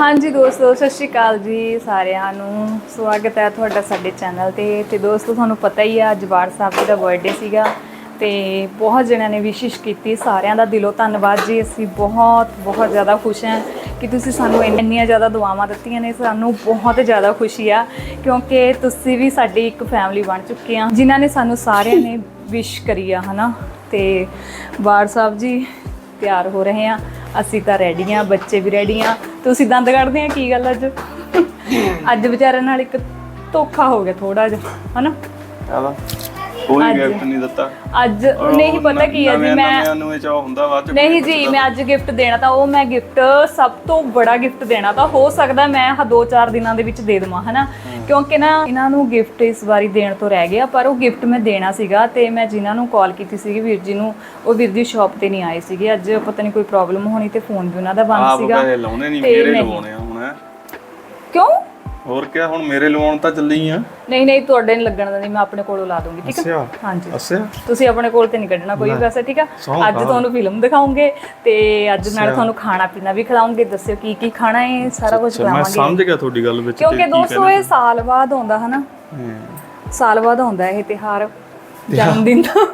ਹਾਂਜੀ ਦੋਸਤੋ, ਸਤਿ ਸ਼੍ਰੀ ਅਕਾਲ ਜੀ ਸਾਰਿਆਂ ਨੂੰ। ਸਵਾਗਤ ਹੈ ਤੁਹਾਡਾ ਸਾਡੇ ਚੈਨਲ ਤੇ। ਤੇ ਦੋਸਤੋ, ਤੁਹਾਨੂੰ ਪਤਾ ਹੀ ਆ ਜਵਾੜ ਸਾਹਿਬ ਜੀ ਦਾ ਬਰਥਡੇ ਸੀਗਾ। ਤੇ ਬਹੁਤ ਜਣਿਆਂ ਨੇ ਵਿਸ਼ਿਸ਼ ਕੀਤੀ। ਸਾਰਿਆਂ ਦਾ ਦਿਲੋਂ ਧੰਨਵਾਦ ਜੀ। ਅਸੀਂ ਬਹੁਤ ਬਹੁਤ ਜ਼ਿਆਦਾ ਖੁਸ਼ ਹਾਂ ਕਿ ਤੁਸੀਂ ਸਾਨੂੰ ਇੰਨੀਆਂ ਜ਼ਿਆਦਾ ਦੁਆਵਾਂ ਦਿੱਤੀਆਂ ਨੇ। ਸਾਨੂੰ ਬਹੁਤ ਜ਼ਿਆਦਾ ਖੁਸ਼ੀ ਆ, ਕਿਉਂਕਿ ਤੁਸੀਂ ਵੀ ਸਾਡੀ ਇੱਕ ਫੈਮਿਲੀ ਬਣ ਚੁੱਕੇ ਆ, ਜਿਨ੍ਹਾਂ ਨੇ ਸਾਨੂੰ ਸਾਰਿਆਂ ਨੇ ਵਿਸ਼ ਕਰੀ ਆ, ਹਨਾ? ਤੇ ਬਾੜ ਸਾਹਿਬ ਜੀ ਤਿਆਰ ਹੋ ਰਹੇ ਆ। ਅਸੀਂ ਤਾਂ ਰੈਡੀ ਆ, ਬੱਚੇ ਵੀ ਰੈਡੀ ਆ। ਤੁਸੀਂ ਦੰਦ ਕੱਢਦੇ ਆ ਕੀ ਗੱਲ ਅੱਜ? ਅੱਜ ਵਿਚਾਰਿਆਂ ਨਾਲ ਇੱਕ ਧੋਖਾ ਹੋ ਗਿਆ ਥੋੜਾ ਜਿਹਾ ਹਨਾ? ਚਲੋ ਕੋਈ ਗਿਫਟ ਨਹੀਂ ਦਿੱਤਾ। ਅੱਜ ਨਹੀਂ ਪਤਾ ਕੀ ਹੈ ਜੀ ਮੈਂ ਨਵਿਆਂ ਨੂੰ ਇਹ ਚਾਹ ਹੁੰਦਾ ਬਾਅਦ ਚ ਨਹੀਂ ਜੀ ਮੈਂ ਅੱਜ ਗਿਫਟ ਦੇਣਾ ਤਾਂ ਉਹ ਮੈਂ ਗਿਫਟ ਸਭ ਤੋਂ ਬੜਾ ਗਿਫਟ ਦੇਣਾ ਤਾਂ ਹੋ ਸਕਦਾ ਮੈਂ ਦੋ ਚਾਰ ਦਿਨਾਂ ਦੇ ਵਿੱਚ ਦੇ ਦੇਵਾਂ ਹਨਾ? ਕਿਉਂਕਿ ਨਾ ਇਹਨਾਂ ਨੂੰ ਗਿਫਟ ਇਸ ਵਾਰੀ ਦੇਣ ਤੋਂ ਰਹਿ ਗਿਆ ਪਰ ਉਹ ਗਿਫਟ ਮੈਂ ਦੇਣਾ ਸੀਗਾ ਤੇ ਮੈਂ ਜਿਨ੍ਹਾਂ ਨੂੰ ਕਾਲ ਕੀਤੀ ਸੀਗੀ ਵੀਰ ਜੀ ਨੂੰ ਉਹ ਵੀਰ ਜੀ ਸ਼ਾਪ ਤੇ ਨਹੀਂ ਆਏ ਸੀਗੇ ਅੱਜ ਪਤਾ ਨਹੀਂ ਕੋਈ ਪ੍ਰੋਬਲਮ ਹੋਣੀ ਤੇ ਫੋਨ ਵੀ ਉਹਨਾਂ ਦਾ ਬੰਦ ਆਪ ਸੀਗਾ ਪੈਸੇ ਲਾਉਣੇ ਨਹੀਂ ਮੇਰੇ। ਲਵਾਉਣੇ ਹੁਣ। ਕਿਉਂ ਹੋਰ ਕਿਆ ਹੁਣ ਮੇਰੇ ਲਵਾਉਣ ਤਾਂ ਚੱਲੀ ਆ। ਨਹੀਂ ਨਹੀਂ ਤੁਹਾਡੇ ਨਹੀਂ ਲੱਗਣ ਦਿੰਦੀ ਮੈਂ ਆਪਣੇ ਕੋਲੋਂ ਲਾ ਦੂੰਗੀ ਠੀਕ ਹੈ ਅੱਛਾ ਹਾਂਜੀ। ਅੱਛਾ। ਤੁਸੀਂ ਆਪਣੇ ਕੋਲ ਤੇ ਨਹੀਂ ਕੱਢਣਾ ਕੋਈ ਵੀ ਪੈਸਾ ਠੀਕ ਆ? ਸਹੁੰ ਅੱਜ ਤੁਹਾਨੂੰ ਫਿਲਮ ਦਿਖਾਉਂਗੇ ਤੇ ਅੱਜ ਨਾਲ ਤੁਹਾਨੂੰ ਖਾਣਾ ਪੀਣਾ ਵੀ ਖਿਲਾਉਂਗੇ ਦੱਸਿਓ ਕੀ ਕੀ ਖਾਣਾ ਹੈ ਸਾਰਾ ਕੁਝ ਅੱਛਾ, ਮੈਂ ਖਿਲਾਵਾਂਗੇ ਸਮਝ ਗਿਆ ਤੁਹਾਡੀ ਗੱਲ ਵਿੱਚ ਕਿਉਂਕਿ ਦੋਸਤੋ ਇਹ ਸਾਲ ਬਾਅਦ ਆਉਂਦਾ ਹਨਾ? ਹੂੰ। ਸਾਲ ਬਾਅਦ ਆਉਂਦਾ ਇਹ ਤਿਹਾਰ ਜਨਮ ਦਿਨ ਦਾ।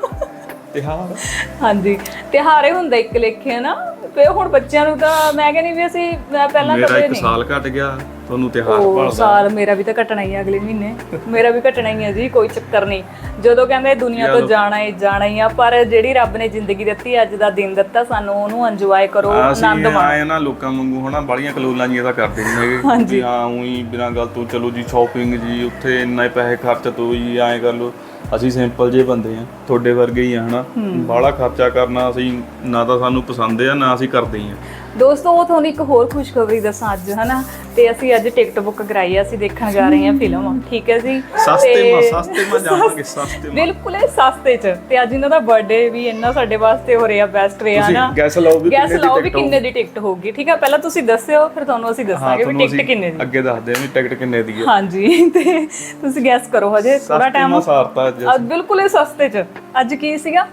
ਤਿਉਹਾਰ। ਹਾਂਜੀ ਤਿਹਾਰ ਹੀ ਹੁੰਦਾ ਇੱਕ ਲੇਖੇ ਨਾ ਤੇ ਹੁਣ ਬੱਚਿਆਂ ਨੂੰ ਤਾਂ ਮੈਂ ਕਹਿੰਦੀ ਵੀ ਅਸੀਂ ਮੈਂ ਪਹਿਲਾਂ ਮੇਰਾ ਕਦੇ ਇੱਕ ਨਹੀਂ। ਸਾਲ ਘਟ ਗਿਆ। ਤੁਹਾਨੂੰ ਤਿਉਹਾਰ ਉਹ ਭਾਲਦਾ। ਸਾਲ ਮੇਰਾ ਵੀ ਤਾਂ ਕੱਟਣਾ ਹੀ ਆ ਅਗਲੇ ਮਹੀਨੇ। ਮੇਰਾ ਵੀ ਕੱਟਣਾ ਹੀ ਹੈ ਜੀ ਕੋਈ ਚੱਕਰ ਨਹੀਂ। ਜਦੋਂ ਕਹਿੰਦੇ ਦੁਨੀਆ ਤੋਂ ਜਾਣਾ ਹੀ ਜਾਣਾ ਹੀ ਆ ਪਰ ਜਿਹੜੀ ਰੱਬ ਨੇ ਜ਼ਿੰਦਗੀ ਦਿੱਤੀ ਅੱਜ ਦਾ ਦਿਨ ਦਿੱਤਾ ਸਾਨੂੰ ਉਹਨੂੰ ਇੰਜੋਏ ਕਰੋ ਅਸੀਂ ਆਨੰਦ ਮਾਣੋ। ਆਏ ਨਾ ਲੋਕਾਂ ਵਾਂਗੂ ਹਨਾ ਬਾਲੀਆਂ ਕਲੋਲਾਂ ਜੀਆਂ ਤਾਂ ਕਰਦੇ ਨਹੀਂ ਹੈਗੇ। ਵੀ ਹਾਂ ਉਹੀ ਬਿਨਾਂ ਗੱਲ ਤੋਂ ਚਲੋ ਜੀ ਸ਼ਾਪਿੰਗ ਜੀ ਉੱਥੇ ਇੰਨਾ ਪੈਸੇ ਖਰਚ ਤੋਂ ਜੀ ਐਂ ਕਰ ਲਓ। ਅਸੀਂ ਸਿੰਪਲ ਜੇ ਬੰਦੇ ਆ ਤੁਹਾਡੇ ਵਰਗੇ ਹੀ ਆ ਹਨਾ? ਬਾਹਲਾ ਖਰਚਾ ਕਰਨਾ ਅਸੀਂ ਨਾ ਤਾਂ ਸਾਨੂੰ ਪਸੰਦ ਆ ਨਾ ਅਸੀਂ ਕਰਦੇ ਹੀ ਆ। ਦੋਸਤੋ ਉਹ ਤੁਹਾਨੂੰ ਇੱਕ ਹੋਰ ਖੁਸ਼ਖਬਰੀ ਦੱਸਾਂ ਅੱਜ ਹਨਾ? ਤੇ ਅਸੀਂ ਅੱਜ ਟਿਕਟ ਬੁੱਕ ਕਰਾਈ ਆ ਅਸੀਂ ਦੇਖਣ ਜਾ ਰਹੇ ਹਾਂ ਫਿਲਮ ਠੀਕ ਹੈ ਜੀ? ਸਸਤੇ ਮਾ ਸਸਤੇ ਮਾ ਜਾਵਾਂਗੇ ਸਸਤੇ ਮਾ। ਬਿਲਕੁਲ ਸਸਤੇ ਚ। ਤੇ ਅੱਜ ਇਹਨਾਂ ਦਾ ਬਰਥਡੇ ਵੀ ਇੰਨਾ ਸਾਡੇ ਵਾਸਤੇ ਹੋ ਰਿਹਾ ਬੈਸਟ ਰਿਹਾ ਤੁਸੀਂ ਨਾ ਗੈਸ ਲਾਓ ਵੀ ਗੈਸ ਲਾਓ ਵੀ ਕਿੰਨੇ ਦੀ ਟਿਕਟ ਹੋਊਗੀ ਠੀਕ ਹੈ? ਪਹਿਲਾਂ ਤੁਸੀਂ ਦੱਸਿਓ ਫਿਰ ਤੁਹਾਨੂੰ ਅਸੀਂ ਦੱਸਾਂਗੇ ਵੀ ਟਿਕਟ ਕਿੰਨੇ ਦੀ। ਅੱਗੇ ਦੱਸਦੇ ਆ ਵੀ ਟਿਕਟ ਕਿੰਨੇ ਦੀ ਹੈ। ਹਾਂਜੀ ਤੇ ਤੁਸੀਂ ਗੈਸ ਕਰੋ ਹਜੇ ਥੋੜਾ ਸਸਤੇ ਟਾਈਮ ਮਾ ਸਾਰਤਾ ਅੱਜ ਬਿਲਕੁਲ ਇਹ ਸਸਤੇ ਚ। ਅੱਜ ਕੀ ਸੀਗਾ?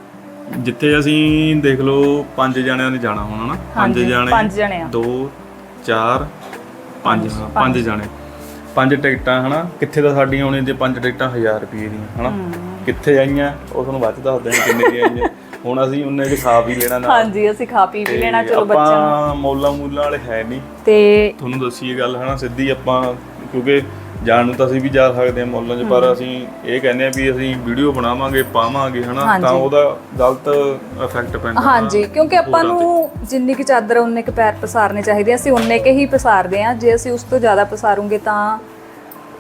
ਜਿੱਥੇ ਅਸੀਂ ਦੇਖ ਲਓ ਪੰਜ ਜਣਿਆਂ ਨੇ ਜਾਣਾ ਹੋਣਾ ਨਾ ਪੰਜ ਜਣੇ ਪੰਜ ਜਣੇ ਆ। 2 4 5 ਹਾਂ ਪੰਜ ਜਣੇ। ਪੰਜ ਟਿਕਟਾਂ ਹਨਾ? ਕਿੱਥੇ ਤਾਂ ਸਾਡੀਆਂ ਆਉਣੀਆਂ ਜੇ ਪੰਜ ਟਿਕਟਾਂ 1000 ਰੁਪਏ ਦੀਆਂ ਹਨਾ? ਕਿੱਥੇ ਆਈਆਂ? ਉਹ ਤੁਹਾਨੂੰ ਬਾਅਦ ਚ ਦੱਸਦੇ ਹਾਂ ਕਿੰਨੇ ਦੀਆਂ ਆਈਆਂ। ਹੁਣ ਅਸੀਂ ਉਹਨੇ ਚ ਖਾ ਵੀ ਲੈਣਾ ਨਾਲ। ਹਾਂਜੀ ਅਸੀਂ ਖਾ ਪੀ ਵੀ ਲੈਣਾ ਤੇ ਚਲੋ ਬੱਚਿਆਂ ਨੂੰ। ਆਪਾਂ ਮੌਲਾ ਮੂਲਾ ਵਾਲੇ ਹੈ ਨਹੀਂ। ਤੇ ਤੁਹਾਨੂੰ ਦੱਸੀ ਇਹ ਗੱਲ ਹਨਾ? ਸਿੱਧੀ ਆਪਾਂ ਕਿਉਂਕਿ ਜਾਣ ਨੂੰ ਤਾਂ ਅਸੀਂ ਵੀ ਜਾ ਸਕਦੇ ਹਾਂ ਮੌਲਾਂ 'ਚ ਪਰ ਅਸੀਂ ਇਹ ਕਹਿੰਦੇ ਆ ਵੀ ਅਸੀਂ ਵੀਡੀਓ ਬਣਾਵਾਂਗੇ ਪਾਵਾਂਗੇ ਹਨਾ ਤਾਂ ਉਹਦਾ ਗਲਤ ਇਫੈਕਟ ਪੈਂਦਾ। ਹਾਂਜੀ ਕਿਉਂਕਿ ਆਪਾਂ ਨੂੰ ਜਿੰਨੀ ਕੁ ਚਾਦਰ ਉਨੇ ਕੁ ਪੈਰ ਪਸਾਰਨੇ ਚਾਹੀਦੇ ਅਸੀਂ ਉਨੇ ਕੇ ਹੀ ਪਸਾਰਦੇ ਆ ਜੇ ਅਸੀਂ ਉਸ ਤੋਂ ਜ਼ਿਆਦਾ ਪਸਾਰੂਗੇ ਤਾਂ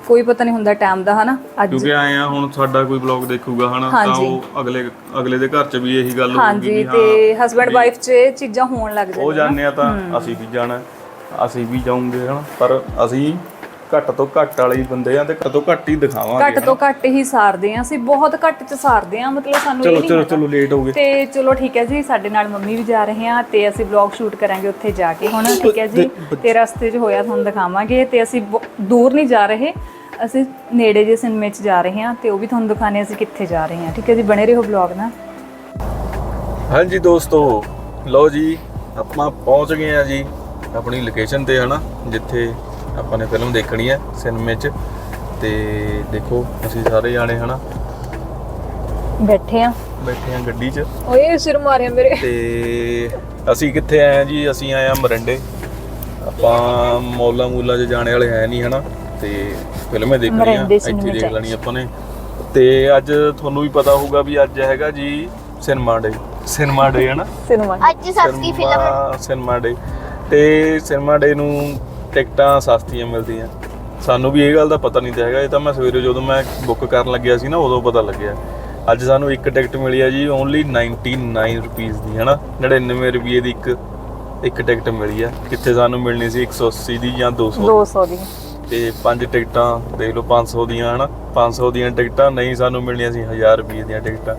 ਕੋਈ ਪਤਾ ਨਹੀਂ ਹੁੰਦਾ ਟਾਈਮ ਦਾ ਹਨਾ ਅੱਜ। ਕਿਉਂਕਿ ਆਏ ਆ ਹੁਣ ਸਾਡਾ ਕੋਈ ਬਲੌਗ ਦੇਖੂਗਾ ਹਨਾ ਤਾਂ ਉਹ ਅਗਲੇ ਅਗਲੇ ਦੇ ਘਰ 'ਚ ਵੀ ਇਹੀ ਗੱਲ ਹੋਊਗੀ ਹਾਂਜੀ ਤੇ ਹਸਬੰਡ ਵਾਈਫ 'ਚ ਇਹ ਚੀਜ਼ਾਂ ਹੋਣ ਲੱਗ ਉਹ ਜਾਂਦੀਆਂ ਜਾਣਦੇ ਆ ਤਾਂ ਅਸੀਂ ਵੀ ਜਾਣਾ ਅਸੀਂ ਵੀ ਜਾਉਂਗੇ ਹਨਾ ਪਰ ਅਸੀਂ ਘੱਟ ਤੋਂ ਘੱਟ ਵਾਲੇ ਹੀ ਬੰਦੇ ਆ ਤੇ ਘੱਟ ਤੋਂ ਘੱਟ ਹੀ ਦਿਖਾਵਾਂਗੇ ਘੱਟ ਤੋਂ ਘੱਟ ਹੀ ਸਾਰਦੇ ਆ ਅਸੀਂ ਬਹੁਤ ਘੱਟ 'ਚ ਸਾਰਦੇ ਆ ਮਤਲਬ ਸਾਨੂੰ ਚਲੋ ਚਲੋ ਚਲੋ ਲੇਟ ਹੋ ਗਏ। ਤੇ ਚਲੋ ਠੀਕ ਹੈ ਜੀ ਸਾਡੇ ਨਾਲ ਮੰਮੀ ਵੀ ਜਾ ਰਹੇ ਆ ਤੇ ਅਸੀਂ ਵਲੌਗ ਸ਼ੂਟ ਕਰਾਂਗੇ ਉੱਥੇ ਜਾ ਕੇ ਹੁਣ ਠੀਕ ਹੈ ਜੀ ਤੇ ਰਸਤੇ 'ਚ ਹੋਇਆ ਤੁਹਾਨੂੰ ਦਿਖਾਵਾਂਗੇ ਤੇ ਅਸੀਂ ਦੂਰ ਨਹੀਂ ਜਾ ਰਹੇ ਅਸੀਂ ਨੇੜੇ ਜੇ ਸਿਨੇਮੇ 'ਚ ਜਾ ਰਹੇ ਹਾਂ ਤੇ ਉਹ ਵੀ ਤੁਹਾਨੂੰ ਦਿਖਾਣੇ ਅਸੀਂ ਕਿੱਥੇ ਜਾ ਰਹੇ ਹਾਂ ਠੀਕ ਹੈ ਜੀ ਬਣੇ ਰਹੋ ਵਲੌਗ ਨਾਲ। ਹਾਂਜੀ ਦੋਸਤੋ ਲਓ ਜੀ ਆਪਾਂ ਪਹੁੰਚ ਗਏ ਆ ਜੀ ਆਪਣੀ ਲੋਕੇਸ਼ਨ ਤੇ ਹਨਾ ਜਿੱਥੇ ਆਪਾਂ ਨੇ ਫਿਲਮ ਦੇਖਣੀ ਹੈ ਸਿਨੇਮੇ 'ਚ। ਤੇ ਦੇਖੋ ਅਸੀਂ ਸਾਰੇ ਜਾਣੇ ਹਨਾ? ਬੈਠੇ ਆ ਬੈਠੇ ਆ ਗੱਡੀ 'ਚ। ਓਏ ਸਿਰ ਮਾਰਿਆ ਮੇਰੇ। ਤੇ ਅਸੀਂ ਕਿੱਥੇ ਆਏ ਆ ਜੀ? ਅਸੀਂ ਆਏ ਆ ਮਰੰਡੇ। ਆਪਾਂ ਮੌਲਾ ਮੂਲਾ 'ਚ ਜਾਣੇ ਵਾਲੇ ਹੈ ਨਹੀਂ ਹਨਾ? ਤੇ ਫਿਲਮੇ ਦੇਖਣੀ ਆ ਇੱਥੇ ਦੇਖ ਲੈਣੀ ਆਪਾਂ ਨੇ। ਤੇ ਅੱਜ ਤੁਹਾਨੂੰ ਵੀ ਪਤਾ ਹੋਊਗਾ ਵੀ ਅੱਜ ਹੈਗਾ ਜੀ ਸਿਨੇਮਾ ਡੇ। ਸਿਨੇਮਾ ਡੇ ਹਨਾ? ਸਿਨੇਮਾ ਅੱਜ ਸਸਤੀ ਫਿਲਮ। ਸਿਨੇਮਾ ਡੇ। ਤੇ ਸਿਨੇਮਾ ਡੇ ਨੂੰ ਟਿਕਟਾਂ ਸਸਤੀਆਂ ਮਿਲਦੀਆਂ। ਸਾਨੂੰ ਵੀ ਇਹ ਗੱਲ ਦਾ ਪਤਾ ਨਹੀਂ ਤੇ ਹੈਗਾ। ਇਹ ਤਾਂ ਮੈਂ ਸਵੇਰੇ ਜਦੋਂ ਮੈਂ ਬੁੱਕ ਕਰਨ ਲੱਗਿਆ ਸੀ ਨਾ ਉਦੋਂ ਪਤਾ ਲੱਗਿਆ। ਅੱਜ ਸਾਨੂੰ ਇੱਕ ਟਿਕਟ ਮਿਲੀ ਆ ਜੀ ਓਨਲੀ 99 ਰੁਪੀਸ ਦੀ ਹਨਾ? 99 ਰੁਪਏ ਦੀ ਇੱਕ ਇੱਕ ਟਿਕਟ ਮਿਲੀ ਆ। ਕਿੱਥੇ ਸਾਨੂੰ ਮਿਲਣੀ ਸੀ? 180 ਦੀ ਜਾਂ 200 200 ਦੀ? ਤੇ ਪੰਜ ਟਿਕਟਾਂ ਦੇਖ ਲਓ 500 ਦੀਆਂ ਹਨਾ? 500 ਦੀਆਂ ਟਿਕਟਾਂ ਨਹੀਂ ਸਾਨੂੰ ਮਿਲਣੀਆਂ ਸੀ 1000 ਰੁਪਏ ਦੀਆਂ ਟਿਕਟਾਂ।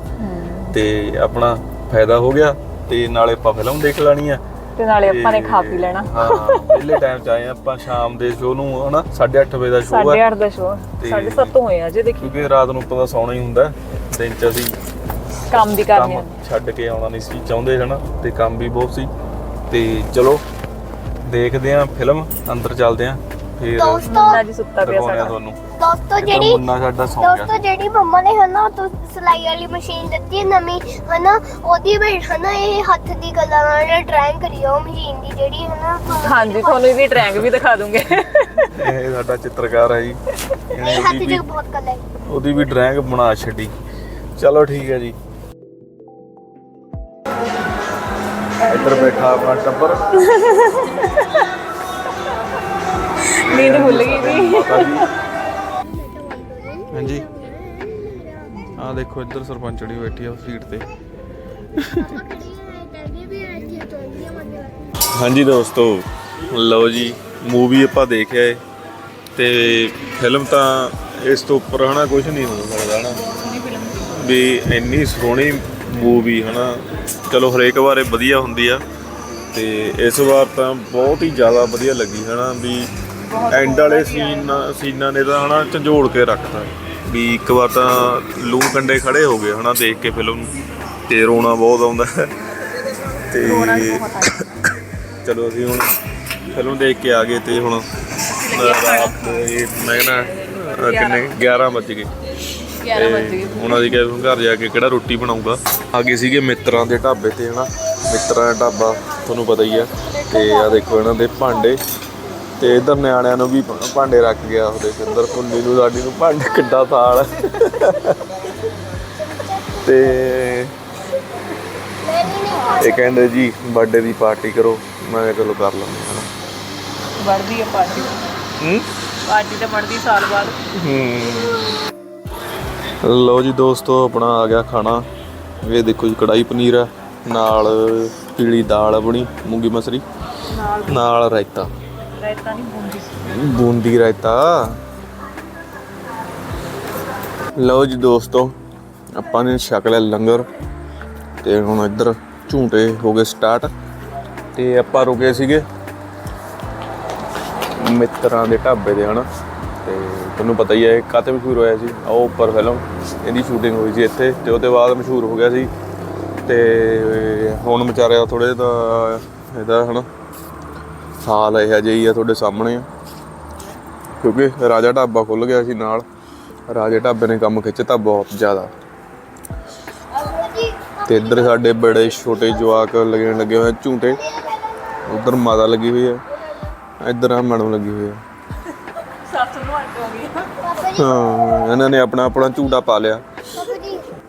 ਤੇ ਆਪਣਾ ਫਾਇਦਾ ਹੋ ਗਿਆ। ਤੇ ਨਾਲੇ ਆਪਾਂ ਫਿਲਮ ਦੇਖ ਲੈਣੀ ਆ। ਤੇ ਨਾਲੇ ਆਪਾਂ ਨੇ ਖਾ ਪੀ ਲੈਣਾ। ਹਾਂ ਪਹਿਲੇ ਟਾਈਮ ਚ ਆਏ ਆਪਾਂ ਸ਼ਾਮ ਦੇ ਸ਼ੋਅ ਨੂੰ ਹਨਾ? 8:30 ਵਜੇ ਦਾ ਸ਼ੋਅ ਹੈ 8:30 ਦਾ ਸ਼ੋਅ ਤੇ- 7:30 ਹੋਏ ਆ ਜੇ ਦੇਖੀ। ਕਿਉਂਕਿ ਰਾਤ ਨੂੰ ਪਤਾ ਸੌਣਾ ਹੀ ਹੁੰਦਾ। ਦਿਨ ਚ ਅਸੀਂ ਕੰਮ ਵੀ ਕਰਨੇ ਛੱਡ ਕੇ ਆਉਣਾ ਨਹੀਂ ਸੀ ਚਾਹੁੰਦੇ ਹਨਾ ਤੇ ਕੰਮ ਵੀ ਬਹੁਤ ਸੀ। ਤੇ ਚਲੋ ਦੇਖਦੇ ਆਂ ਫਿਲਮ ਅੰਦਰ ਚੱਲਦੇ ਆਂ ਫਿਰ ਦੋਸਤੋ ਮੁੰਡਾ ਜੀ ਸੁੱਤਾ ਪਿਆ ਦਿਖਾਉਂਦੇ ਆਂ ਸਾਡਾ। ਤੁਹਾਨੂੰ। ਦੋਸਤੋ ਜਿਹੜੀ ਮੁੰਨਾ ਸਾਡਾ ਸੌਂ ਗਿਆ। ਦੋਸਤੋ ਜਿਹੜੀ ਮੰਮਾ ਨੇ ਹਨਾ ਤੋ ਸਿਲਾਈ ਵਾਲੀ ਮਸ਼ੀਨ ਦਿੱਤੀ ਹੈ ਨਵੀਂ ਹਨਾ ਉਹਦੀ ਵੀ ਹਨਾ ਇਹ ਹੱਥ ਦੀ ਗੱਲਾਂ ਨਾਲ ਡਰਾਇੰਗ ਕਰੀ ਆ ਉਹ ਮਸ਼ੀਨ ਦੀ ਜਿਹੜੀ ਹਨਾ ਹਾਂਜੀ ਤੁਹਾਨੂੰ ਇਹਦੀ ਟਰੈਂਕ ਵੀ ਦਿਖਾ ਦੂੰਗੇ। ਇਹ ਸਾਡਾ ਚਿੱਤਰਕਾਰ ਹੈ ਜੀ। ਇਹਨੇ ਇਹ ਹੱਥ ਉਹਦੀ ਦੀ ਵੀ ਬਹੁਤ ਗੱਲਾਂ ਹੈ। ਉਹਦੀ ਵੀ ਡਰਾਇੰਗ ਬਣਾ ਛੱਡੀ। ਚਲੋ ਠੀਕ ਹੈ ਜੀ। ਇੱਧਰ ਬੈਠਾ ਆਪਣਾ ਟੱਬਰ। ਨੀਂਦ ਭੁੱਲ ਗਈ ਜੀ ਹਾਂਜੀ। ਆ ਦੇਖੋ ਇੱਧਰ ਸਰਪੰਚੜੀ ਬੈਠੀ ਆ ਉਸ ਸੀਟ ਤੇ। ਹਾਂਜੀ ਦੋਸਤੋ ਲਓ ਜੀ ਮੂਵੀ ਆਪਾਂ ਦੇਖਿਆ ਏ। ਤੇ ਫਿਲਮ ਤਾਂ ਇਸ ਤੋਂ ਉੱਪਰ ਹਨਾ ਕੁਝ ਨਹੀਂ ਹੋ ਸਕਦਾ ਹਨਾ। ਵੀ ਇੰਨੀ ਸੋਹਣੀ ਮੂਵੀ ਹਨਾ। ਚਲੋ ਹਰੇਕ ਵਾਰੇ ਵਧੀਆ ਹੁੰਦੀ ਆ। ਤੇ ਇਸ ਵਾਰ ਤਾਂ ਬਹੁਤ ਹੀ ਜ਼ਿਆਦਾ ਵਧੀਆ ਲੱਗੀ ਹਨਾ ਵੀ ਐਂਡ ਵਾਲੇ ਸੀਨ ਸੀਨਾਂ ਨੇ ਤਾਂ ਹਨਾ ਝੰਜੋੜ ਕੇ ਰੱਖਤਾ। ਵੀ ਇੱਕ ਵਾਰ ਤਾਂ ਲੂ ਕੰਡੇ ਖੜੇ ਹੋ ਗਏ ਹਨਾ ਦੇਖ ਕੇ ਫਿਲਮ ਨੂੰ ਤੇ ਰੋਣਾ ਬਹੁਤ ਆਉਂਦਾ। ਤੇ ਚਲੋ ਅਸੀਂ ਹੁਣ ਫਿਲਮ ਦੇਖ ਕੇ ਆ ਗਏ ਤੇ ਹੁਣ ਰਾਤ ਦੇ ਮੈਂ ਕਹਿੰਦਾ ਕਿੰਨੇ? 11 ਵੱਜ ਗਏ। 11 ਵਜੇ ਗਏ। ਉਹਨਾਂ ਦੀ ਕਿਹਾ ਘਰ ਜਾ ਕੇ ਕਿਹੜਾ ਰੋਟੀ ਬਣਾਊਗਾ। ਆ ਗਏ ਸੀਗੇ ਮਿੱਤਰਾਂ ਦੇ ਢਾਬੇ ਤੇ ਹਨਾ ਮਿੱਤਰਾਂ ਦਾ ਢਾਬਾ ਤੁਹਾਨੂੰ ਪਤਾ ਹੀ ਆ। ਤੇ ਆ ਦੇਖੋ ਇਹਨਾਂ ਦੇ ਭਾਂਡੇ। ਤੇ ਇਧਰ ਨਿਆਣਿਆਂ ਨੂੰ ਵੀ ਭਾਂਡੇ ਰੱਖ ਗਿਆ ਉਹਦੇ ਅੰਦਰ ਕੁੰਡੀ ਨੂੰ ਸਾਡੀ ਨੂੰ ਭਾਂਡੇ ਕਿੱਡਾ ਥਾਲ। ਤੇ ਇਹ ਕਹਿੰਦੇ ਜੀ ਬਰਥਡੇ ਦੀ ਪਾਰਟੀ ਕਰੋ। ਮੈਂ ਚਲੋ ਕਰ ਲੈਂਦੇ ਹਾਂ ਵੜਦੀ ਆ ਪਾਰਟੀ ਹੂੰ? ਪਾਰਟੀ ਤਾਂ ਬਣਦੀ ਸਾਲ ਬਾਅਦ। ਹੂੰ। ਲਓ ਜੀ ਦੋਸਤੋ ਆਪਣਾ ਆ ਗਿਆ ਖਾਣਾ। ਇਹ ਦੇਖੋ ਜੀ ਕੜਾਈ ਪਨੀਰ ਹੈ ਨਾਲ ਪੀਲੀ ਦਾਲ ਬਣੀ ਮੂੰਗੀ ਮਸਰੀ ਨਾਲ ਨਾਲ ਰਾਇਤਾ। ਰਾਇਤਾ ਨਹੀਂ ਬੂੰਦੀ ਬੂੰਦੀ ਰਾਇਤਾ। ਲਓ ਜੀ ਦੋਸਤੋ, ਆਪਾਂ ਨੇ ਛਕ ਲਿਆ ਲੰਗਰ ਤੇ ਹੁਣ ਇੱਧਰ ਝੂਟੇ ਹੋ ਗਏ ਸਟਾਰਟ ਤੇ ਆਪਾਂ ਰੁਕੇ ਸੀਗੇ ਮਿੱਤਰਾਂ ਦੇ ਢਾਬੇ ਦੇ ਹਨਾ? ਤੇ ਤੁਹਾਨੂੰ ਪਤਾ ਹੀ ਹੈ ਕਾਤੇ ਮਸ਼ਹੂਰ ਹੋਇਆ ਸੀ? ਉਹ ਉੱਪਰ ਫਿਲਮ ਇਹਦੀ ਸ਼ੂਟਿੰਗ ਹੋਈ ਸੀ ਇੱਥੇ ਤੇ ਉਹਦੇ ਬਾਅਦ ਮਸ਼ਹੂਰ ਹੋ ਗਿਆ ਸੀ ਤੇ ਹੁਣ ਵਿਚਾਰਿਆ ਥੋੜੇ ਦਾ ਇਹਦਾ, ਹਨਾ? ਹਾਲ ਇਹ ਜਿਹਾ ਹੀ ਆ ਤੁਹਾਡੇ ਸਾਹਮਣੇ। ਆ ਕਿਉਂਕਿ ਰਾਜਾ ਢਾਬਾ ਖੁੱਲ ਗਿਆ ਸੀ ਨਾਲ। ਰਾਜੇ ਢਾਬੇ ਨੇ ਕੰਮ ਖਿੱਚਤਾ ਬਹੁਤ ਜ਼ਿਆਦਾ। ਤੇ ਇੱਧਰ ਸਾਡੇ ਬੜੇ ਛੋਟੇ ਜਵਾਕ ਲੱਗੇ ਲੱਗੇ ਹੋਏ ਝੂਟੇ। ਉਧਰ ਮਾਤਾ ਲੱਗੀ ਹੋਈ ਹੈ ਇੱਧਰ ਆ ਮੈਡਮ ਲੱਗੀ ਹੋਈ ਹੈ ਸੱਸ ਨੂੰ ਅੱਟ ਹੋ ਗਈ ਹਾਂ, ਇਹਨਾਂ ਨੇ ਆਪਣਾ ਆਪਣਾ ਝੂਟਾ ਪਾ ਲਿਆ।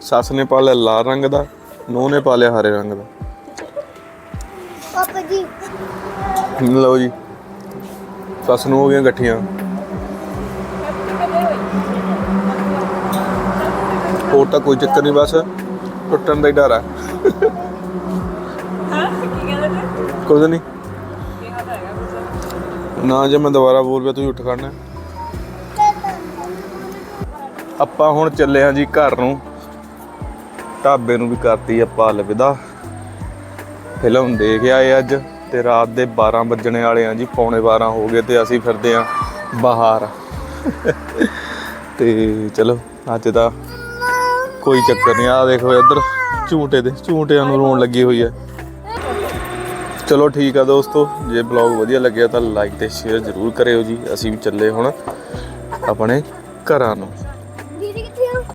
ਸੱਸ ਨੇ ਪਾ ਲਿਆ ਲਾਲ ਰੰਗ ਦਾ, ਨੂੰਹ ਨੇ ਪਾ ਲਿਆ ਹਰੇ ਰੰਗ ਦਾ। ਪਾਪਾ ਜੀ ਲਓ ਜੀ। ਸੱਸ ਨੂੰ ਹੋ ਗਈਆਂ ਇਕੱਠੀਆਂ ਹੋਰ ਤਾਂ ਕੋਈ ਚੱਕਰ ਨਹੀਂ ਬਸ ਟੁੱਟਣ ਦਾ ਹੀ ਡਰ ਆ। ਕੁਝ ਨਹੀਂ ਨਾ। ਜੇ ਮੈਂ ਦੁਬਾਰਾ ਬੋਲ ਪਿਆ ਤੁਸੀਂ ਉੱਠ ਖੜਨਾ। ਆਪਾਂ ਹੁਣ ਚੱਲੇ ਹਾਂ ਜੀ ਘਰ ਨੂੰ। ਢਾਬੇ ਨੂੰ ਵੀ ਕਰਤੀ ਆਪਾਂ ਅਲਵਿਦਾ ਫਿਲਮ ਦੇਖ ਆਏ ਅੱਜ। ਤੇ ਰਾਤ ਦੇ 12 ਵੱਜਣੇ ਵਾਲੇ ਆ ਜੀ, ਪੌਣੇ 12 ਹੋ ਗਏ ਤੇ ਅਸੀਂ ਫਿਰਦੇ ਆ ਬਾਹਰ। ਤੇ ਚਲੋ, ਅੱਜ ਦਾ ਕੋਈ ਚੱਕਰ ਨਹੀਂ। ਆ ਦੇਖੋ ਇੱਧਰ, ਝੂਟੇ ਦੇ, ਝੂਟਿਆਂ ਨੂੰ ਰੋਣ ਲੱਗੀ ਹੋਈ ਹੈ। ਚਲੋ ਠੀਕ ਆ ਦੋਸਤੋ, ਜੇ ਬਲੌਗ ਵਧੀਆ ਲੱਗਿਆ ਤਾਂ ਲਾਈਕ ਤੇ ਸ਼ੇਅਰ ਜ਼ਰੂਰ ਕਰਿਓ ਜੀ। ਅਸੀਂ ਵੀ ਚੱਲੇ ਹੁਣ ਆਪਣੇ ਘਰਾਂ ਨੂੰ।